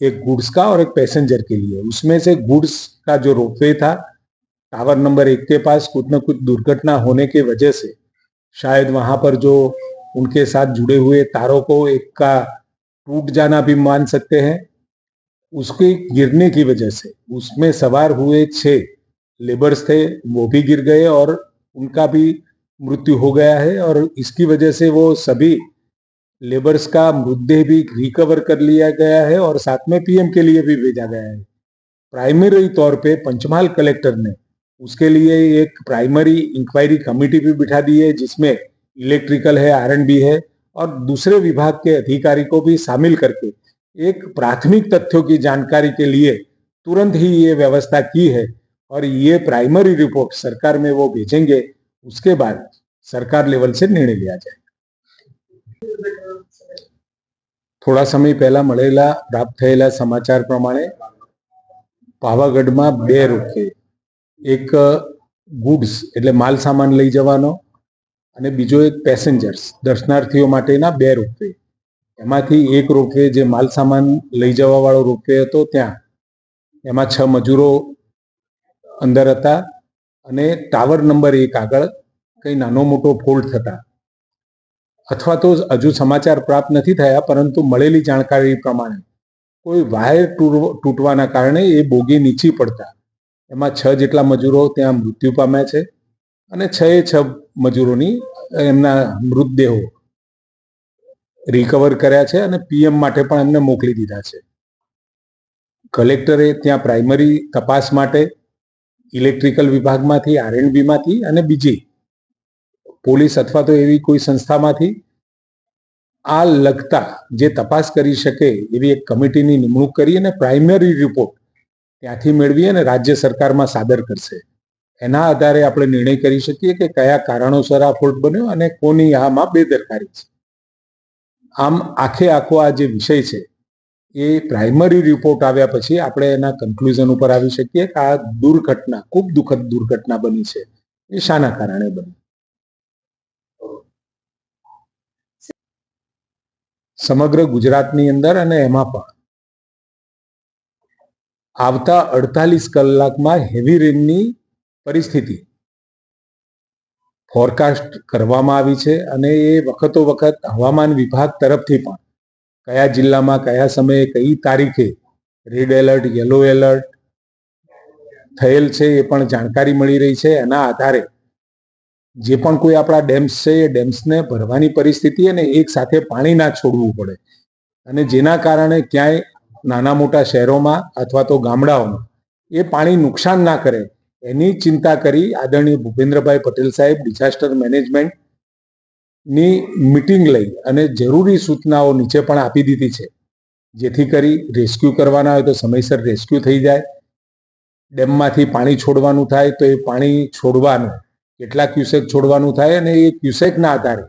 एक गुड्स का और एक पैसेंजर के लिए। उसमें से गुड्स का जो रोपवे था, टावर नंबर एक के पास कुछ न कुछ दुर्घटना होने की वजह से, शायद वहाँ पर जो उनके साथ जुड़े हुए तारों को एक का टूट जाना भी मान सकते हैं। उसके गिरने की वजह से, उसमें सवार हुए छह लेबर्स थे, वो भी गिर गए और उनका भी मृत्यु हो गया है और इसकी वजह से वो सभी लेबर्स का मृतदेह भी रिकवर कर लिया गया है और साथ में पीएम के लिए भी भेजा गया है। प्राइमरी तौर पे पंचमहाल कलेक्टर ने उसके लिए एक प्राइमरी इंक्वायरी कमेटी भी बिठा दी है, जिसमें इलेक्ट्रिकल है आर है और दूसरे विभाग के अधिकारी को भी शामिल करके एक प्राथमिक तथ्यों की जानकारी के लिए तुरंत ही ये व्यवस्था की है और ये प्राइमरी रिपोर्ट सरकार में वो भेजेंगे, उसके बाद सरकार लेवल से निर्णय लिया जाए થોડા સમય પહેલા મળેલા, પ્રાપ્ત થયેલા સમાચાર પ્રમાણે પાવાગઢમાં બે રોકે એક ગુડ્સ, એટલે માલ સામાન લઈ જવાનો અને બીજો એક પેસેન્જર્સ, દર્શનાર્થીઓ માટેના બે રોપવે એમાંથી એક રોપવે જે માલ સામાન લઈ જવા વાળો રોપવે હતો ત્યાં. એમાં છ મજૂરો અંદર હતા અને ટાવર નંબર એક આગળ કંઈ નાનો મોટો ફોલ્ટ થતા. અથવા તો હજુ સમાચાર પ્રાપ્ત નથી થયા, પરંતુ મળેલી જાણકારી પ્રમાણે કોઈ વાયર તૂટવાના કારણે એ બોગી નીચી પડતા. એમાં છ જેટલા મજૂરો ત્યાં મૃત્યુ પામ્યા છે અને છ એ છ મજૂરોની એમના મૃતદેહો રિકવર કર્યા છે અને પીએમ માટે પણ એમને મોકલી દીધા છે. કલેક્ટરે ત્યાં પ્રાઇમરી તપાસ માટે ઇલેક્ટ્રિકલ વિભાગમાંથી આરએનબીમાંથી અને બીજી પોલીસ અથવા તો એવી કોઈ સંસ્થામાંથી આ લગતા જે તપાસ કરી શકે એવી એક કમિટીની નિમણૂક કરી અને પ્રાઇમરી રિપોર્ટ ત્યાંથી મેળવી અને રાજ્ય સરકારમાં સાદર કરશે. એના આધારે આપણે નિર્ણય કરી શકીએ કે કયા કારણોસર આ ફોલ્ટ બન્યો અને કોની આમાં બેદરકારી છે. આમ આખે આખો આ જે વિષય છે એ પ્રાઇમરી રિપોર્ટ આવ્યા પછી આપણે એના કન્ક્લુઝન ઉપર આવી શકીએ કે આ દુર્ઘટના ખૂબ દુઃખદ દુર્ઘટના બની છે. એ શાના કારણે બની. સમગ્ર ગુજરાતની અંદર અને એમાં પણ. આવતા અડતાલીસ કલાકમાં હેવી રેનની પરિસ્થિતિ. ફોરકાસ્ટ કરવામાં આવી છે અને એ વખતો વખત હવામાન વિભાગ તરફથી પણ કયા જિલ્લામાં કયા સમયે કઈ તારીખે રેડ એલર્ટ યલો એલર્ટ થયેલ છે એ પણ જાણકારી મળી રહી છે. એના આધારે જે પણ કોઈ આપણા ડેમ્સ છે, એ ડેમ્સને ભરવાની પરિસ્થિતિ અને એક સાથે પાણી ના છોડવું પડે. અને જેના કારણે ક્યાંય નાના મોટા શહેરોમાં અથવા તો ગામડાઓમાં એ પાણી નુકસાન ના કરે, એની ચિંતા કરી આદરણીય ભૂપેન્દ્રભાઈ પટેલ સાહેબ ડિઝાસ્ટર મેનેજમેન્ટની મિટિંગ લઈ અને જરૂરી સૂચનાઓ નીચે પણ આપી દીધી છે. જેથી કરી રેસ્ક્યુ કરવાના હોય તો સમયસર રેસ્ક્યુ થઈ જાય. ડેમમાંથી પાણી છોડવાનું થાય તો એ પાણી છોડવાનું કેટલા ક્યુસેક છોડવાનું થાય અને એ ક્યુસેકના આધારે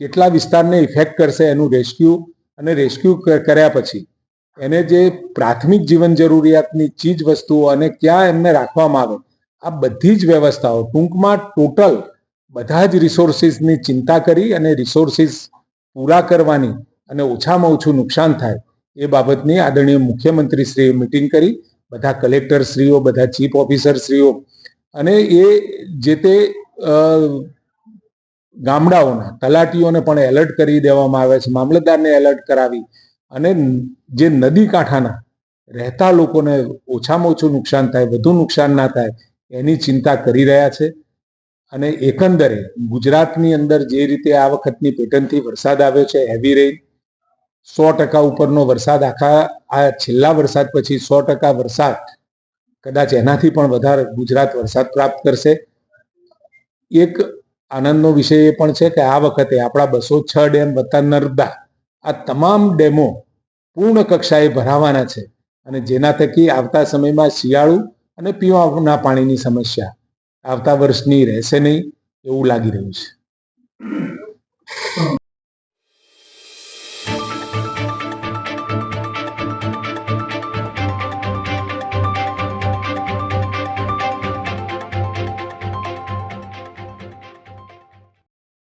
કેટલા વિસ્તારને ઇફેક્ટ કરશે એનું રેસ્ક્યુ અને રેસ્ક્યુ કર્યા પછી એને જે પ્રાથમિક જીવન જરૂરિયાતની ચીજ વસ્તુઓ અને ક્યાં એમને રાખવામાં આવે, આ બધી જ વ્યવસ્થાઓ ટૂંકમાં ટોટલ બધા જ રિસોર્સિસની ચિંતા કરી અને રિસોર્સિસ પૂરા કરવાની અને ઓછામાં ઓછું નુકસાન થાય એ બાબતની આદરણીય મુખ્યમંત્રીશ્રીએ મિટિંગ કરી, બધા કલેક્ટરશ્રીઓ બધા ચીફ ઓફિસરશ્રીઓ અને એ જે તે ગામડાઓના, તલાટીઓને પણ એલર્ટ કરી દેવામાં આવે છે, મામલતદારને એલર્ટ કરાવી અને જે નદી કાંઠાના રહેતા લોકોને ઓછામાં ઓછું નુકસાન થાય, વધુ નુકસાન ના થાય, એની ચિંતા કરી રહ્યા છે. અને એકંદરે ગુજરાતની અંદર જે રીતે આ વખતની પેટર્નથી વરસાદ આવ્યો છે હેવી રેઇન સો ટકા ઉપરનો વરસાદ આખા, આ છેલ્લા વરસાદ પછી સો ટકા વરસાદ કદાચ એનાથી પણ વધારે ગુજરાત વરસાદ પ્રાપ્ત કરશે. એક આનંદનો વિષય એ પણ છે કે આ વખતે આપણા બસો છ ડેમ વત્તા નર્મદા આ તમામ ડેમો પૂર્ણ કક્ષાએ ભરાવાના છે અને જેના થકી આવતા સમયમાં શિયાળુ અને પીવાના પાણીની સમસ્યા આવતા વર્ષની રહેશે નહીં એવું લાગી રહ્યું છે.